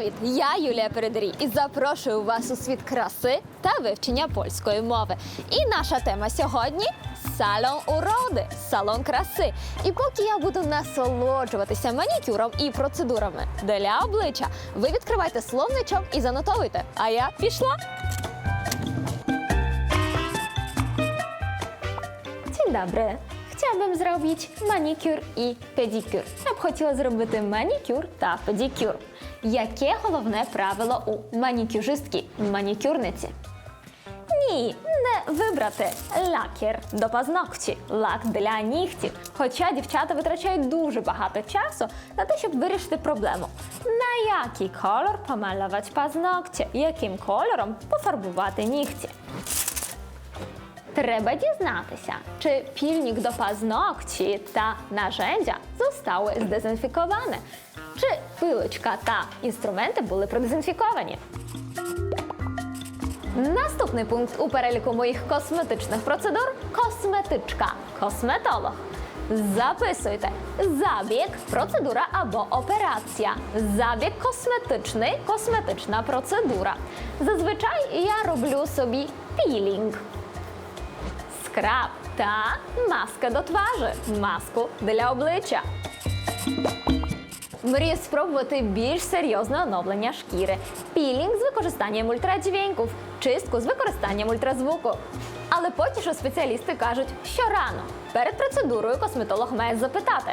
Привіт! Я Юлія Передарій і запрошую вас у світ краси та вивчення польської мови. І наша тема сьогодні салон уроди, салон краси. І поки я буду насолоджуватися манікюром і процедурами для обличчя, ви відкривайте словничок і занотовуйте. А я пішла. Dzień dobry. Chciałabym zrobić manikюр і педикюр. Я б хотіла зробити манікюр та педикюр. Яке головне правило у манікюжистки, манікюрниці? Ні, не вибрати лакер до пазногті, лак для нігтів. Хоча дівчата витрачають дуже багато часу на те, щоб вирішити проблему. На який колор помалювати пазногті, яким кольором пофарбувати нігті. Треба дізнатися, чи пільник до пазногті та нажендя zostały здезінфіковані, чи пилочка та інструменти були продезінфіковані. Наступний пункт у переліку моїх косметичних процедур косметичка, косметолог. Записуйте забіг, процедура або операція. Забіг косметичний, косметична процедура. Зазвичай я роблю собі пілінг скраб та маска до тважі, маску для обличчя. Мрію спробувати більш серйозне оновлення шкіри, пілінг з використанням ультрадзвінків, чистку з використанням ультразвуку. Але що спеціалісти кажуть, що рано. Перед процедурою косметолог має запитати,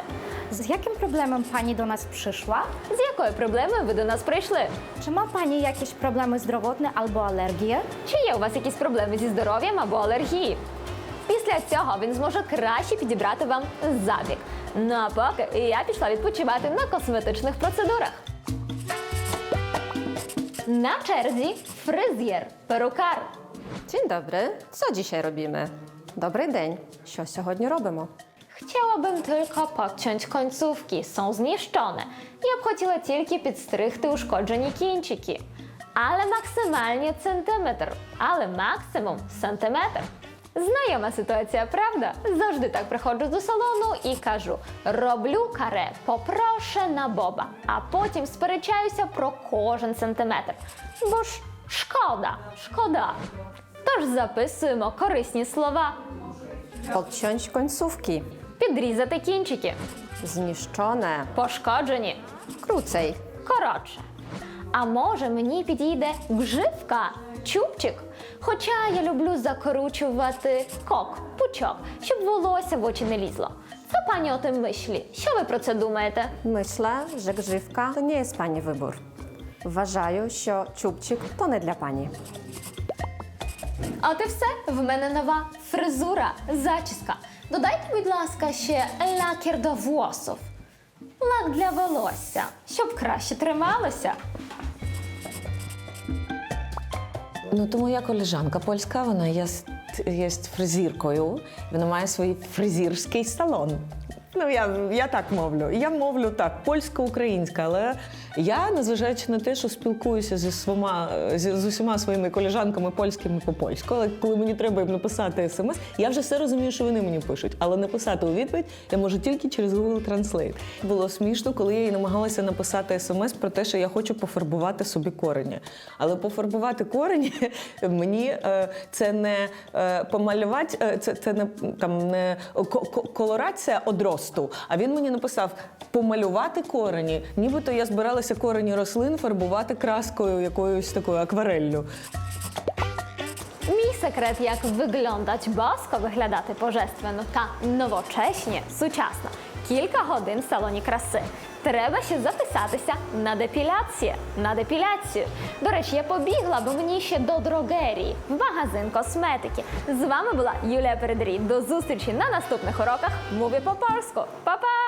Z jakim problemem pani do nas przyszła? з якою проблемою ви до нас прийшли? Czy ma pani jakieś problemy zdrowotne albo alergie? Чи є у вас якісь проблеми зі здоров'ям або алергії? Після цього він зможе краще підібрати вам забіг. Ну а поки я пішла відпочивати на косметичних процедурах. На черзі фризєр, перукар. Dzień dobry. Co dzisiaj robimy? Dobry dzień. Що сьогодні робимо? Chciałabym tylko podciąć końcówki, są zniszczone. Ja bym хотіла тільки підстригти ушкоджені кінчики. Але максимальні центиметр, але максимум сантиметр. Знайома ситуація, правда? Завжди так приходжу до салону і кажу: роблю каре, попроше на боба, а потім сперечаюся про кожен сантиметр. Бо ж шкода, шкода. Тож записуємо корисні слова, Podciąć końcówki. підрізати кінчики. Zniszczone. Пошкоджені. Krócej. Коротше. А може мені підійде гживка, чубчик? Хоча я люблю закручувати кок, пучок, щоб волосся в очі не лізло. Co пані о тим мислі? Що ви про це думаєте? Myślę, że grzywka to nie jest pani wybór. Вважаю, що чубчик то не для пані. А от і все, в мене нова фризура, зачіска. Додайте, будь ласка, ще лакер до волосів. Лак для волосся, щоб краще трималося. Ну, тому я колежанка польська, вона є, є фризіркою, вона має свій фризірський салон. Ну, я, я так мовлю. Я мовлю так, польсько-українська, але я, незважаючи на те, що спілкуюся зі свома, зі, з усіма своїми колежанками польськими по польську, але коли мені треба їм написати смс, я вже все розумію, що вони мені пишуть. Але написати у відповідь я можу тільки через Google Translate. Було смішно, коли я їй намагалася написати смс про те, що я хочу пофарбувати собі корені. Але пофарбувати корені мені е, це не е, помалювати, е, це, це не там не ко- ко- одросту. А він мені написав помалювати корені, нібито я збиралася корені рослин фарбувати краскою якоюсь такою аквареллю. Мій секрет, як виглядати баско, виглядати божественно та новочесні сучасно кілька годин в салоні краси. Треба ще записатися на депіляцію. На депіляцію. До речі, я побігла, бо мені ще до дрогерії, магазин косметики. З вами була Юлія Передрій. До зустрічі на наступних уроках. Мові по польську Па-па!